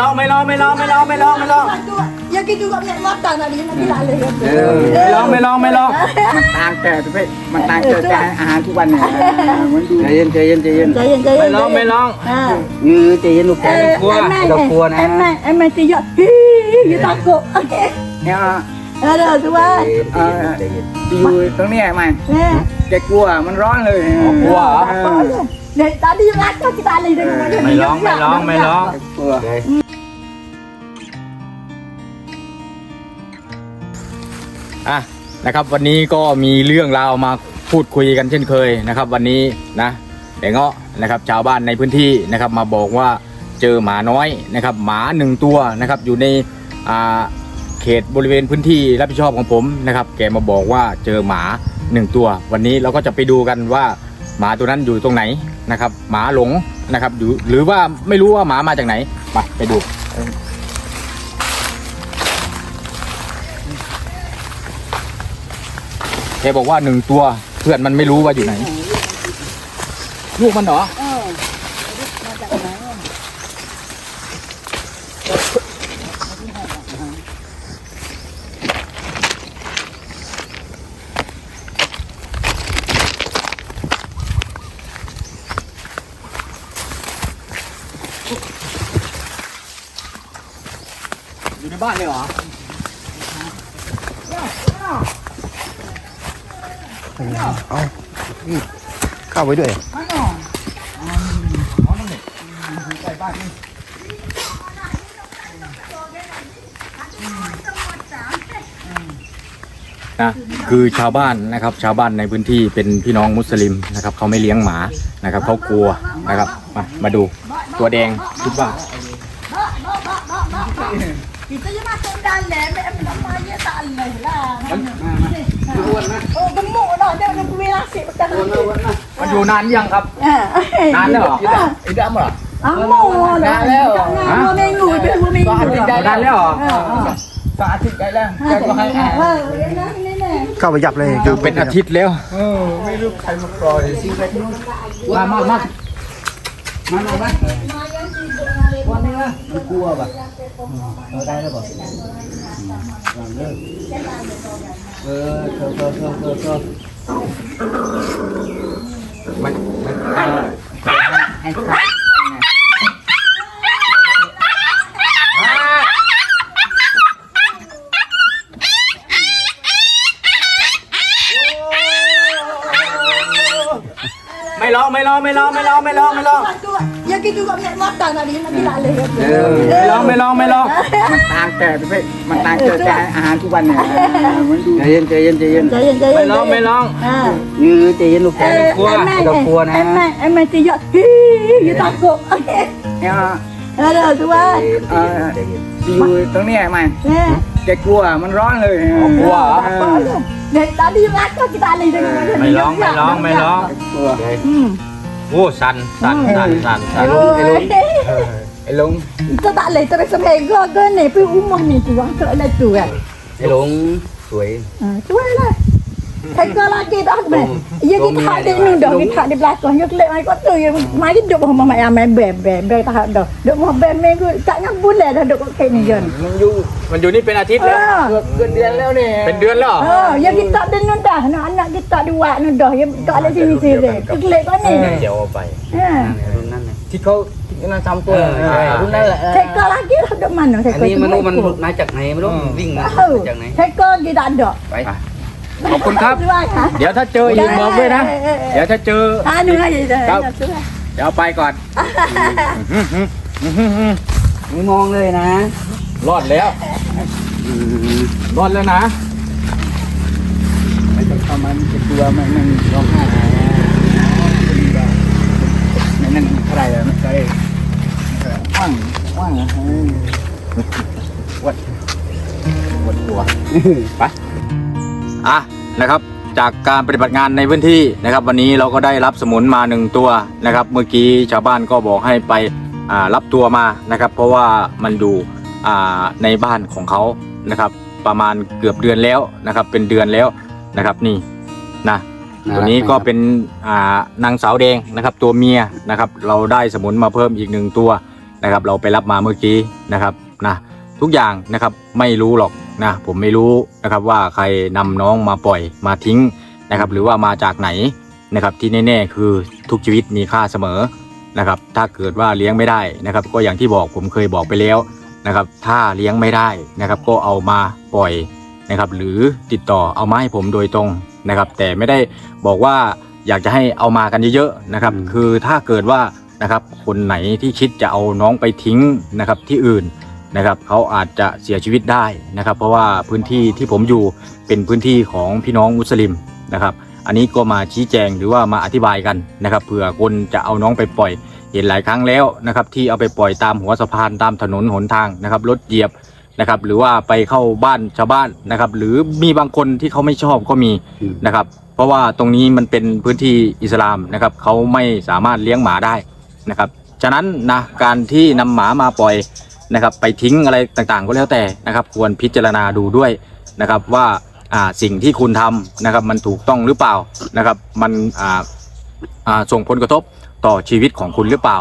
ลองไม่ลองไม่ลองไม่ลองไม่ลองไม่ลอง Ya kita juga punya mata nak dia nak bila leh. ไม่ลองไม่ลองไม่ลองมันต่างแต่ประเภทมันต่างแต่แต่อาหารทุกวันเนี่ยมันดูใจเย็นใจเย็นใจเย็น Jaya jaya. ไม่ลองไม่ลอง Ha. ยือใจเย็นลูกแก Eh, กลัว Aiman, เรากลัวนะ Aiman, Aiman tiap. Hi, dia takut. Okey. เนี่ย Ada tuan. ใจเย็นอยู่ตรงเนี้ยมัน Eh. แกกลัวมันร้อนเลยกลัวเหรอ Apa dia? Dari tadi belakang kita alih dengan dia. ไม่ลองไม่ลองไม่ลองกลัว อะนะครับ วันนี้ก็มีเรื่องราวมาพูดคุยกันเช่นเคยนะครับ วันนี้นะแต่เงาะนะครับชาวบ้านในพื้นที่นะครับมาบอกว่าเจอหมาน้อยนะครับ หมาหนึ่งตัวนะครับอยู่ในอ่าเขตบริเวณพื้นที่รับผิดชอบของผมนะครับ แกมาบอกว่าเจอหมาหนึ่งตัว วันนี้เราก็จะไปดูกันว่าหมาตัวนั้นอยู่ตรงไหนนะครับ หมาหลงนะครับอยู่หรือว่าไม่รู้ว่าหมามาจากไหนไปไปดู แกบอกว่าหนึ่งตัวเพื่อนมันไม่รู้ว่าอยู่ไหน ลูกมันเหรออยู่ในบ้านเลยเหรอ เอาข้าไปด้วยนะคือชาวบ้านนะครับชาวบ้านในพื้นที่เป็นพี่น้องมุสลิมนะครับเขาไม่เลี้ยงหมานะครับเขากลัวนะครับมามาดูตัวแดงคิดว่า Kita je masuk dalam, mek nak maya tak leh lah. Oh, gemuk dah dia nak beli nasi bekas nanti. มันอยู่นานยังครับ นานแล้วเหรออ้ดำเหรอ Lama lah. Ha? Dua minggu, lebih dua minggu. นานแล้วเหรอสาธิตได้แล้วแกก็ให้อาหาร Ha, ini ni ni. เข้าไปยับเลยอยู่เป็นอาทิตย์แล้วเออไม่รู้ใครมาปล่อยสิไปนู่นมามามามาหน่อยไหมวันนี้นะมันกลัวป่ะเออได้แล้วป่ะเออเธอเธอเอเออ มันมันให้ข้าไม่ลองไม่ร้องไม่ร้องไม่ร้องไม่ร้องไม่ร้อง Ya kita juga punya mata nak dia nak bila leh. ไม่ลองไม่ลองไม่ลองมันต่างแต่ประเภทมันต่างแต่แต่อาหารทุกวันเนี่ยมันดูใจเย็นใจเย็นใจเย็น Jaya jaya. ไม่ลองไม่ลอง Ha. ยือใจเย็นลูกแก Eh, กลัว Aiman, เรากลัวนะ Aiman, Aiman tiap. Hi, dia takut. Okey. เนี่ย Ada tuan. เอออยู่ตรงเนี้ยมัน Eh. แกกลัวมันร้อนเลยกลัวเหรอ Apa dia? Dari tadi belakang kita alih dengan dia. ไม่ลองไม่ลองไม่ลอง กลัว Hmm. โอ้สันสันสันสันสัน Oh, ไอ้ลุง Kita tak boleh terus semega ke ni. Pergi rumah ni tu. Orang tak boleh tu kan. ไอ้หลงสวย Ha, tu lah. Tega lagi dah ben. Ya kita hak di ni dah, kita hak di belakang. Ya kelak mai kota ya mari duk rumah mak ayam ben ben ben tak hak dah. Duk rumah ben minggu tak nyam bulan dah duk kat ni jan. มันอยู่มันอยู่นี่เป็นอาทิตย์แล้ว Ha. เกินเดือนแล้วเนี่ยเป็นเดือนแล้วเหรอ Ha, ya kita ada ni dah. Nak anak kita dua ni dah. Ya tak ada sini sini. Kelak kan ni. เดี๋ยวเอาไป Ha. รุ่นนั้นเลยที่เขาที่นั่นทำตัวเออใช่ รุ่นนั้นแหละ Tega lagi dah duk mana อัน tega. นี้มันรู้มันมาจากไหนไม่รู้วิ่งมา Tahu. จากไหน Tega kita ada. ไป ขอบคุณครับ Tuan, ha? เดี๋ยวถ้าเจออีกบอกด้วยนะ เดี๋ยวถ้าเจอ Anu aja dah. Tahu. Tuan. เดี๋ยวเอาไปก่อนไม่มองเลยนะ รอดแล้วรอดแล้วนะ ไม่ต้องเข้ามามันจะกลัวมันมันร้องไห้นั่นนั่นอะไรอะมันอะไรว่างว่างอะวัดวัดตัวไป อะนะครับ จากการปฏิบัติงานในพื้นที่นะครับ วันนี้เราก็ได้รับสมุนมาหนึ่งตัวนะครับ เมื่อกี้ชาวบ้านก็บอกให้ไปรับตัวมานะครับ เพราะว่ามันอยู่ในบ้านของเขานะครับ ประมาณเกือบเดือนแล้วนะครับ เป็นเดือนแล้วนะครับนี่นะตัวนี้ก็เป็นนางสาวแดงนะครับ ตัวเมียนะครับ เราได้สมุนมาเพิ่มอีกหนึ่งตัวนะครับ เราไปรับมาเมื่อกี้นะครับนะทุกอย่างนะครับไม่รู้หรอก นะผมไม่รู้นะครับว่าใครนำน้องมาปล่อยมาทิ้งนะครับ หรือว่ามาจากไหนนะครับที่แน่ๆคือทุกชีวิตมีค่าเสมอนะครับ ถ้าเกิดว่าเลี้ยงไม่ได้นะครับ ก็อย่างที่บอกผมเคยบอกไปแล้วนะครับ ถ้าเลี้ยงไม่ได้นะครับ ก็เอามาปล่อยนะครับ หรือติดต่อเอามาให้ผมโดยตรงนะครับ แต่ไม่ได้บอกว่าอยากจะให้เอามากันเยอะๆนะครับอืมคือถ้าเกิดว่านะครับคนไหนที่คิดจะเอาน้องไปทิ้งนะครับที่อื่น นะครับเขาอาจจะเสียชีวิตได้นะครับ เพราะว่าพื้นที่ที่ผมอยู่เป็นพื้นที่ของพี่น้องมุสลิมนะครับ อันนี้ก็มาชี้แจงหรือว่ามาอธิบายกันนะครับเผื่อคนจะเอาน้องไปปล่อย เห็นหลายครั้งแล้วนะครับ ที่เอาไปปล่อยตามหัวสะพานตามถนนหนทางนะครับรถเหยียบนะครับ หรือว่าไปเข้าบ้านชาวบ้านนะครับ หรือมีบางคนที่เขาไม่ชอบก็มีนะครับ เพราะว่าตรงนี้มันเป็นพื้นที่อิสลามนะครับเขาไม่สามารถเลี้ยงหมาได้นะครับ ฉะนั้นนะการที่นำหมามาปล่อย นะครับ ไปทิ้งอะไรต่างๆ ก็แล้วแต่นะครับ ควรพิจารณาดูด้วยนะครับว่าสิ่งที่คุณทำนะครับ มันถูกต้องหรือเปล่านะครับ มันส่งผลกระทบต่อชีวิตของคุณหรือเปล่า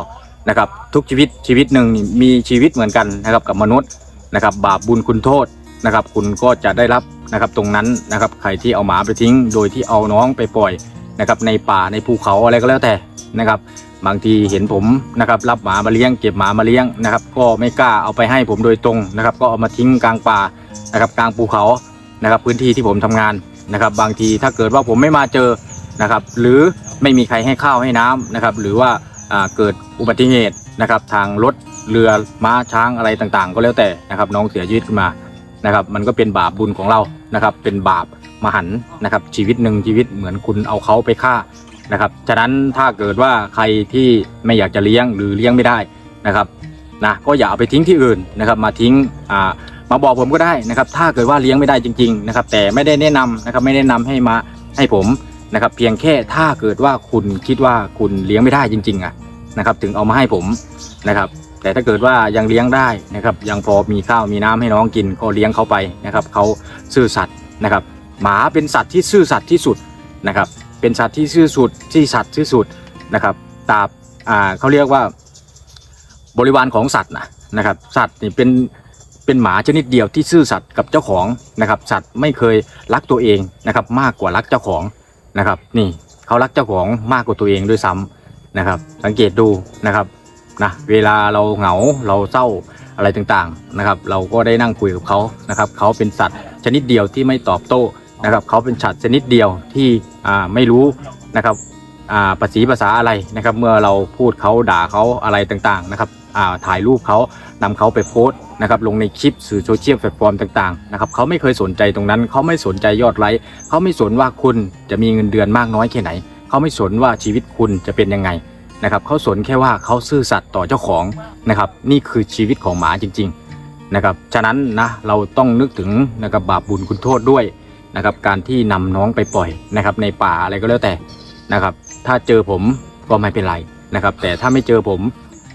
นะครับ ทุกชีวิตชีวิตหนึ่งมีชีวิตเหมือนกันนะครับกับมนุษย์นะครับ บาปบุญคุณโทษนะครับ คุณก็จะได้รับนะครับตรงนั้นนะครับใครที่เอาหมาไปทิ้ง โดยที่เอาน้องไปปล่อยนะครับในป่าในภูเขาอะไรก็แล้วแต่นะครับ บางทีเห็นผมนะครับรับหมามาเลี้ยงเก็บหมามาเลี้ยงนะครับ ก็ไม่กล้าเอาไปให้ผมโดยตรงนะครับ ก็เอามาทิ้งกลางป่านะครับกลางภูเขานะครับพื้นที่ที่ผมทำงานนะครับ บางทีถ้าเกิดว่าผมไม่มาเจอนะครับ หรือไม่มีใครให้ข้าวให้น้ำนะครับ หรือว่าอ่าเกิดอุบัติเหตุนะครับ ทางรถเรือม้าช้างอะไรต่างๆ ก็แล้วแต่นะครับ น้องเสียชีวิตขึ้นมานะครับ มันก็เป็นบาปบุญของเรานะครับ เป็นบาปมหันนะครับ ชีวิตหนึ่งชีวิตเหมือนคุณเอาเขาไปฆ่า นะครับ ฉะนั้นถ้าเกิดว่าใครที่ไม่อยากจะเลี้ยงหรือเลี้ยงไม่ได้นะครับนะก็อย่าเอาไปทิ้งที่อื่นนะครับ มาทิ้งอ่ามาบอกผมก็ได้นะครับ ถ้าเกิดว่าเลี้ยงไม่ได้จริง ๆ นะครับ แต่ไม่ได้แนะนำนะครับไม่แนะนำให้มาให้ผมนะครับ เพียงแค่ถ้าเกิดว่าคุณคิดว่าคุณเลี้ยงไม่ได้จริงๆอะนะครับ ถึงเอามาให้ผมนะครับ แต่ถ้าเกิดว่ายังเลี้ยงได้นะครับ ยังพอมีข้าวมีน้ำให้น้องกินก็เลี้ยงเขาไปนะครับเขาซื่อสัตย์นะครับ หมาเป็นสัตว์ที่ซื่อสัตย์ที่สุดนะครับ เป็นสัตว์ที่ซื่อสุดที่สัตว์ที่อสุดนะครับตาบอ่าเขาเรียกว่าบริวารของสัตว์นะนะครับ สัตว์นี่เป็นเป็นหมาชนิดเดียวที่ซื่อสัตย์กับเจ้าของนะครับ สัตว์ไม่เคยรักตัวเองนะครับ มากกว่ารักเจ้าของนะครับ นี่เขารักเจ้าของมากกว่าตัวเองด้วยซ้ำนะครับ สังเกตดูนะครับนะเวลาเราเหงาเราเศร้าอะไรต่างๆนะครับ เราก็ได้นั่งคุยกับเขานะครับเขาเป็นสัตว์ชนิดเดียวที่ไม่ตอบโต้ นะครับเขาเป็นฉัดชนิดเดียวที่ไม่รู้นะครับภาษีภาษาอะไรนะครับ เมื่อเราพูดเขาด่าเขาอะไรต่างๆนะครับถ่ายรูปเขานำเขาไปโพสต์นะครับลงในคลิปสื่อโซเชียลแพลตฟอร์มต่างๆนะครับเขาไม่เคยสนใจตรงนั้น เขาไม่สนใจยอดไลค์เขาไม่สนว่าคุณจะมีเงินเดือนมากน้อยแค่ไหน เขาไม่สนว่าชีวิตคุณจะเป็นยังไงนะครับเขาสนแค่ว่าเขาซื่อสัตย์ต่อเจ้าของนะครับนี่คือชีวิตของหมาจริง ๆนะครับฉะนั้นนะเราต้องนึกถึงนะครับบาปบุญคุณโทษด้วย นะครับ การที่นำน้องไปปล่อยนะครับ ในป่าอะไรก็แล้วแต่นะครับ ถ้าเจอผมก็ไม่เป็นไรนะครับ แต่ถ้าไม่เจอผม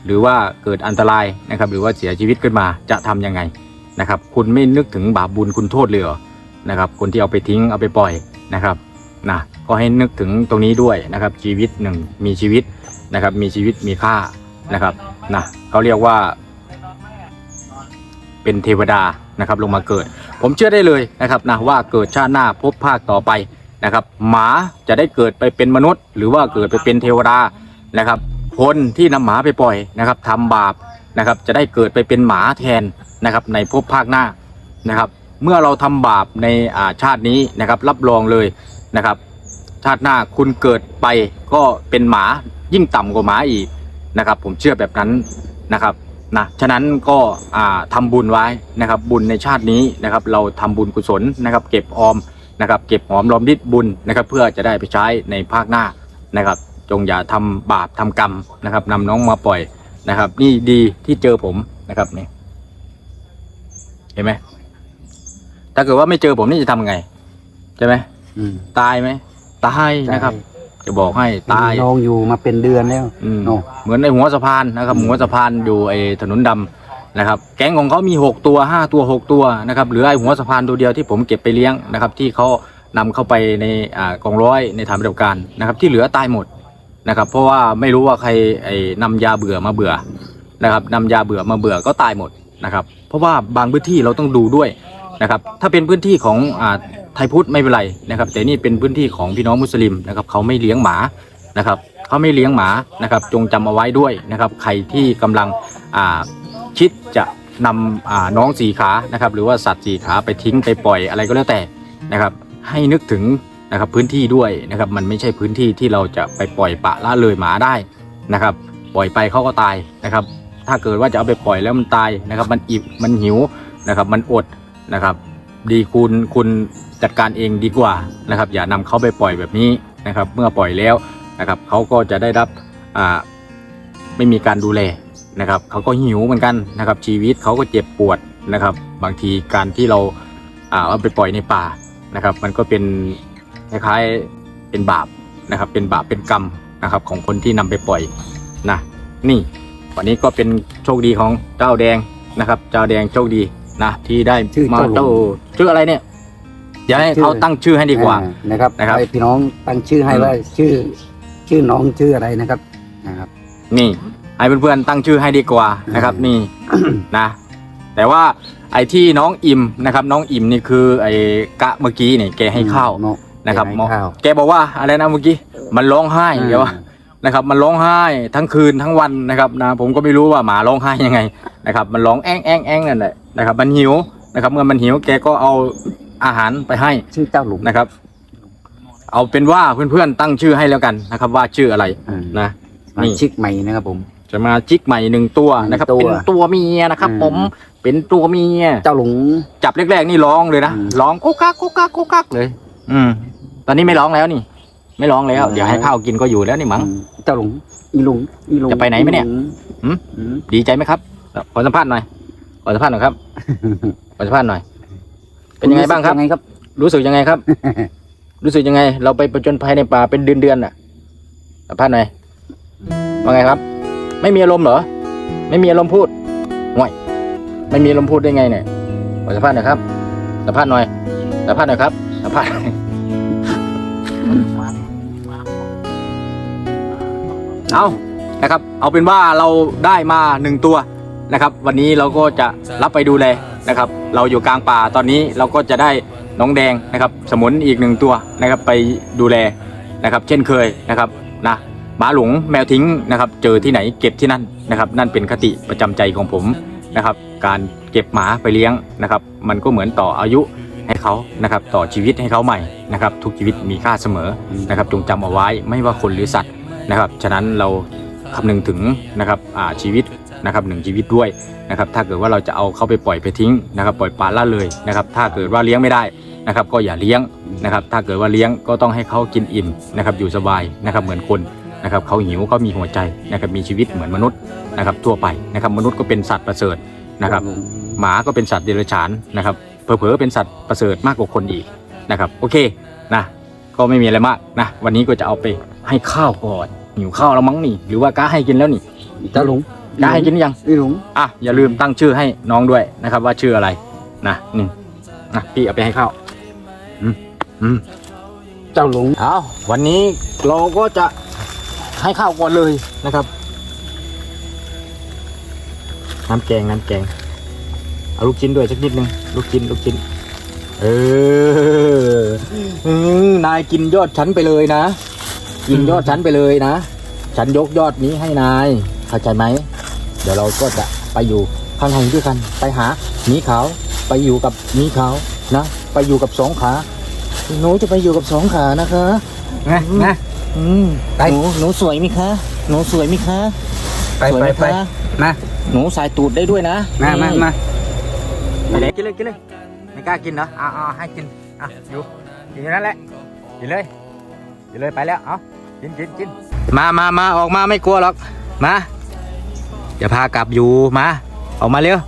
หรือว่าเกิดอันตรายนะครับ หรือว่าเสียชีวิตขึ้นมาจะทำยังไงนะครับ คุณไม่นึกถึงบาปบุญคุณโทษเลยเหรอนะครับ คนที่เอาไปทิ้งเอาไปปล่อยนะครับนะก็ให้นึกถึงตรงนี้ด้วยนะครับ ชีวิตหนึ่งมีชีวิตนะครับ มีชีวิตมีค่านะครับนะเขาเรียกว่าเป็นเทวดา นะครับลงมาเกิด ผมเชื่อได้เลยนะครับนะว่าเกิดชาติหน้าพบภาคต่อไปนะครับหมาจะได้เกิดไปเป็นมนุษย์ หรือว่าเกิดไปเป็นเทวดานะครับ คนที่นำหมาไปปล่อยนะครับทำบาปนะครับจะได้เกิดไปเป็นหมาแทนนะครับในภพภาคหน้านะครับ เมื่อเราทำบาปในอาชาตินี้นะครับรับรองเลยนะครับ ชาติหน้าคุณเกิดไปก็เป็นหมายิ่งต่ำกว่าหมาอีกนะครับ ผมเชื่อแบบนั้นนะครับ นะฉะนั้นก็อ่าทำบุญไว้นะครับบุญในชาตินี้นะครับเราทำบุญกุศลนะครับ เก็บออมนะครับเก็บหอมรอมริบบุญนะครับเพื่อจะได้ไปใช้ในภาคหน้านะครับ จงอย่าทำบาปทำกรรมนะครับนำน้องมาปล่อยนะครับ นี่ดีที่เจอผมนะครับนี่เห็นไหมถ้าเกิดว่าไม่เจอผมนี่จะทำไงใช่ไหมอืมตายไหมตายนะครับ จะบอกให้ตายน้องอยู่มาเป็นเดือนแล้วอืมโอ้เหมือนในหัวสะพานนะครับหัวสะพานอยู่ไอ้ถนนดำนะครับ แก๊งของเขามี 6 ตัว 5 ตัว 6 ตัวนะครับเหลือไอ้หัวสะพานตัวเดียวที่ผมเก็บไปเลี้ยงนะครับ ที่เขานำเข้าไปในอ่ากองร้อยในฐานปฏิบัติการนะครับ ที่เหลือตายหมดนะครับ เพราะว่าไม่รู้ว่าใครไอ้นำยาเบื่อมาเบื่อนะครับนำยาเบื่อมาเบื่อก็ตายหมดนะครับ เพราะว่าบางพื้นที่เราต้องดูด้วย นะครับ ถ้าเป็นพื้นที่ของอ่าไทยพุทธไม่เป็นไรนะครับ แต่นี่เป็นพื้นที่ของพี่น้องมุสลิมนะครับเขาไม่เลี้ยงหมานะครับเขาไม่เลี้ยงหมานะครับ จงจำเอาไว้ด้วยนะครับ ใครที่กำลังอ่าคิดจะนำน้องสีขานะครับ หรือว่าสัตว์สีขาไปทิ้งไปปล่อยอะไรก็แล้วแต่นะครับ ให้นึกถึงนะครับพื้นที่ด้วยนะครับ มันไม่ใช่พื้นที่ที่เราจะไปปล่อยปะละเลยหมาได้นะครับ ปล่อยไปเขาก็ตายนะครับ ถ้าเกิดว่าจะเอาไปปล่อยแล้วมันตายนะครับ มันอิบมันหิวนะครับ มันอด นะครับ ดีคุณคุณจัดการเองดีกว่านะครับ อย่านำเขาไปปล่อยแบบนี้นะครับ เมื่อปล่อยแล้วนะครับเขาก็จะได้รับไม่มีการดูแลนะครับเขาก็หิวเหมือนกันนะครับ ชีวิตเขาก็เจ็บปวดนะครับ บางทีการที่เราอ่าเอาไปปล่อยในป่านะครับ มันก็เป็นคล้ายๆเป็นบาปนะครับ เป็นบาปเป็นกรรมนะครับของคนที่นำไปปล่อยนะนี่วันนี้ก็เป็นโชคดีของเจ้าแดงนะครับ เจ้าแดงโชคดี นะที่ได้ชื่อมาเจ้าหลงเจ้าชื่ออะไรเนี่ยเดี๋ยวให้เขาตั้งชื่อให้ดีกว่า อ่นะครับนะครับ ให้พี่น้องตั้งชื่อให้อืมว่าชื่อ ชื่อน้องชื่ออะไรนะครับนะครับ นี่ให้เพื่อนๆตั้งชื่อให้ดีกว่านะครับนี่ นะ แต่ว่าไอ้ที่น้องอิ่มนะครับน้องอิ่มนี่คือไอ้กะเมื่อกี้นี่แกให้ข้าว เนอะนะครับให้ข้าวแกบอกว่าอะไรนะเมื่อกี้มันร้องไห้เดี๋ยวว่า นะครับมันร้องไห้ทั้งคืนทั้งวันนะครับนะผมก็ไม่รู้ว่าหมาร้องไห้ยังไงนะครับมันร้องแอ้งแอ้งแอ้งนั่นแหละ นะครับมันหิวนะครับ เมื่อมันหิวแกก็เอาอาหารไปให้ชื่อเจ้าหลุงนะครับ เอาเป็นว่าเพื่อนๆตั้งชื่อให้แล้วกันนะครับ ว่าชื่ออะไรอืมนะมานี่ชิกใหม่นะครับผมจะมาจิกใหม่หนึ่งตัวนะครับหนึ่งตัวเป็นตัวเมียนะครับอืมผมเป็นตัวเมียเจ้าหลุงจับแรกๆนี่ร้องเลยนะอืมร้องกุ๊กกักกุ๊กกักกุ๊กกักเลย อืม ตอนนี้ไม่ร้องแล้วนี่ ไม่ร้องแล้วอืมเดี๋ยวให้ข้าวกินก็อยู่แล้วนี่มั้งอืมเจ้าหลุงอีหลุงอีหลุงจะไปไหนไหมเนี่ยอีลุงหืมอืมดีใจไหมครับขอสัมภาษณ์หน่อย ขอสัมภาษณ์หน่อยครับ ขอสัมภาษณ์หน่อย เป็นยังไงบ้างครับ ยังไงครับ รู้สึกยังไงครับ รู้สึกยังไง เราไปประจนภัยในป่าเป็นเดือนๆน่ะสัมภาษณ์หน่อยว่าไงครับ ไม่มีอารมณ์เหรอ ไม่มีอารมณ์พูดห่วยไม่มีอารมณ์พูดได้ไงเนี่ยขอสัมภาษณ์หน่อยครับสัมภาษณ์หน่อยสัมภาษณ์หน่อยครับสัมภาษณ์เอานะครับ เอาเป็นว่าเราได้มาหนึ่งตัว นะครับ วันนี้เราก็จะรับไปดูแลนะครับ เราอยู่กลางป่าตอนนี้เราก็จะได้น้องแดงนะครับ สมุนอีกหนึ่งตัวนะครับไปดูแลนะครับ เช่นเคยนะครับนะหมาหลงแมวทิ้งนะครับ เจอที่ไหนเก็บที่นั่นนะครับ นั่นเป็นคติประจำใจของผมนะครับ การเก็บหมาไปเลี้ยงนะครับ มันก็เหมือนต่ออายุให้เขานะครับ ต่อชีวิตให้เขาใหม่นะครับ ทุกชีวิตมีค่าเสมอนะครับ จงจำเอาไว้ไม่ว่าคนหรือสัตว์นะครับ ฉะนั้นเราคำนึงถึงนะครับอาชีวิต นะครับหนึ่งชีวิตด้วยนะครับถ้าเกิดว่าเราจะเอาเข้าไปปล่อยไปทิ้งนะครับปล่อยปลาละเลยนะครับถ้าเกิดว่าเลี้ยงไม่ได้นะครับก็อย่าเลี้ยงนะครับถ้าเกิดว่าเลี้ยงก็ต้องให้เขากินอิ่มนะครับอยู่สบายนะครับเหมือนคนนะครับเขาหิวเขามีหัวใจนะครับมีชีวิตเหมือนมนุษย์นะครับทั่วไปนะครับมนุษย์ก็เป็นสัตว์ประเสริฐนะครับหมาก็เป็นสัตว์เดรัจฉานนะครับเผลอๆเป็นสัตว์ประเสริฐมากกว่าคนอีกนะครับโอเคนะก็ไม่มีอะไรมากนะวันนี้ก็จะเอาไปให้ข้าวก่อนหิวข้าวแล้วมั้งนี่ หรือว่าก้าให้กินแล้วนี่เจ้าหลุง ก้าให้กินหรือยัง อีหลุงอะอย่าลืมตั้งชื่อให้น้องด้วยนะครับ ว่าชื่ออะไรนะนี่นะพี่เอาไปให้ข้าวอืมอืมเจ้าหลุงเอาวันนี้เราก็จะให้ข้าวก่อนเลยนะครับน้ำแกงน้ำแกงเอาลูกชิ้นด้วยสักนิดนึงลูกชิ้นลูกชิ้น เอออืมนายกินยอดฉันไปเลยนะ กินยอดฉันไปเลยนะ ฉันยกยอดนี้ให้นายเข้าใจไหม เดี๋ยวเราก็จะไปอยู่ข้างในด้วยกัน ไปหาหมีขาว ไปอยู่กับหมีขาวนะ ไปอยู่กับสองขาหนูจะไปอยู่กับสองขานะคะนะนะอืมไปหนูหนูสวยไหมคะหนูสวยไหมคะไปสวยไปไหมไปคะมาหนูสายตูดได้ด้วยนะมามามาไปเลยกินเลยกินเลยไม่กล้ากินเหรออ่าให้กินอะอยู่กินอยู่นั่นแหละกินเลยกินเลยไปแล้วเอากินกินกินมามามาออกมาไม่กลัวหรอกมา อย่าพากลับอยู่มาออกมาเร็ว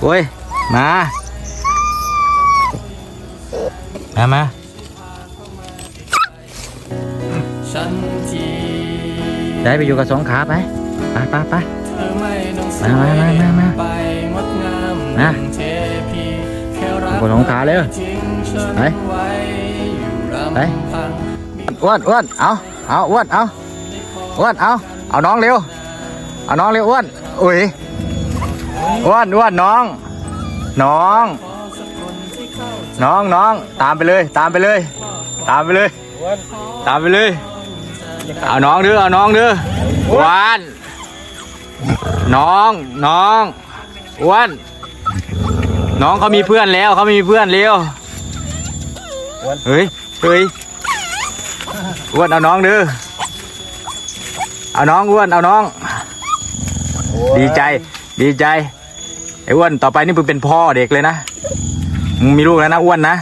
โอ้ยมามามาได้ไปอยู่กับสองขาไปไปไปไปม่ต้องสมามามามาไปงดงามนะค่รัอยู่กับสองขาเร็วไปไปอ้วนอ้วนเอาเอาอ้วนเอาอ้วนเอาเอาน้องเร็ว เอาน้องเร็วอ้วนอุ้ยอ้วนอ้วนน้อง น้อง น้องน้องตามไปเลย ตามไปเลย ตามไปเลย ตามไปเลย เอาน้องเด้อเอาน้องเด้ออ้วนน้องน้องอ้วนน้องเขามีเพื่อนแล้วเขามีเพื่อนเร็วเฮ้ยเฮ้ยอ้วนเอาน้องเด้อเอาน้องอ้วนเอาน้อง ดีใจ ดีใจ ไอ้อ้วนต่อไปนี่มึงเป็นพ่อเด็กเลยนะมึงมีลูกแล้วนะอ้วนนะ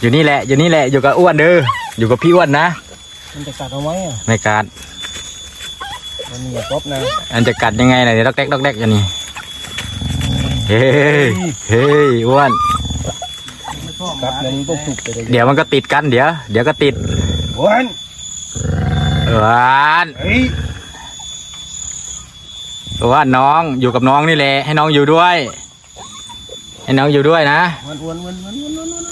อยู่นี่แหละอยู่นี่แหละอยู่กับอ้วนเด้ออยู่กับพี่อ้วนนะมันจะกัดเอาไหมอะไม่กัดมันมีอย่าป๊บนะอันจะกัดยังไงน่ะเดี๋ยวดอกแดกดอกแดกอยู่นี่เฮ้ยเฮ้ยอ้วนกัดแล้วมันต้องสุกไปเลยเดี๋ยวมันก็ติดกันเดี๋ยว เดี๋ยวก็ติดวัน อ้วนเฮ้ยอ้วนน้องอยู่กับน้องนี่แหละให้น้องอยู่ด้วย ให้น้องอยู่ด้วยนะวันวันวันวันวันวันวัน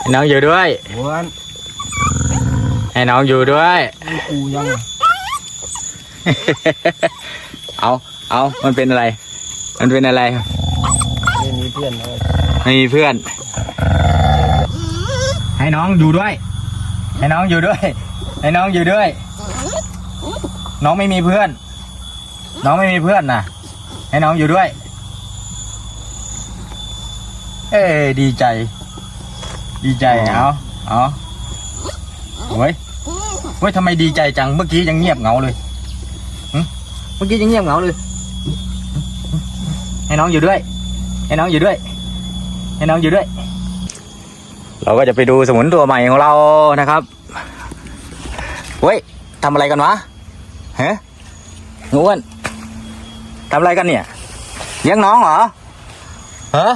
ให้น้องอยู่ด้วยวันให้น้องอยู่ด้วยมันกูยังเอาเอามันเป็นอะไร มันเป็นอะไร ไม่มีเพื่อนเลยไม่มีเพื่อน ให้น้องอยู่ด้วย ให้น้องอยู่ด้วย ให้น้องอยู่ด้วย น้องไม่มีเพื่อน น้องไม่มีเพื่อนนะให้น้องอยู่ด้วย เอ้ยดีใจ ดีใจเอาเอาเฮ้ยเฮ้ยทำไมดีใจจังเมื่อกี้ยังเงียบเหงาเลยเมื่อกี้ยังเงียบเหงาเลย ให้น้องอยู่ด้วย ให้น้องอยู่ด้วย ให้น้องอยู่ด้วย เราก็จะไปดูสมุนตัวใหม่ของเรานะครับ เฮ้ยทำอะไรกันวะฮะหนูอ้วนทำอะไรกันเนี่ยเลี้ยงน้องเหรอฮะ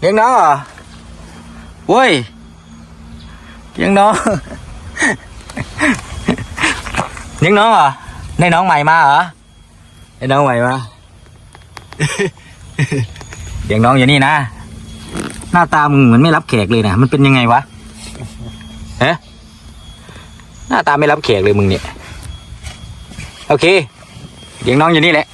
เลี้ยงน้องเหรอเว้ยเลี้ยงน้องเลี้ยงน้องเหรอได้น้องใหม่มาเหรอได้น้องใหม่มาเลี้ยงน้องอยู่นี่นะหน้าตามึงเหมือนไม่รับแขกเลยนะมันเป็นยังไงวะฮะ หน้าตาไม่รับแขกเลยมึงเนี่ย โอเคเลี้ยงน้องอยู่นี่แหละ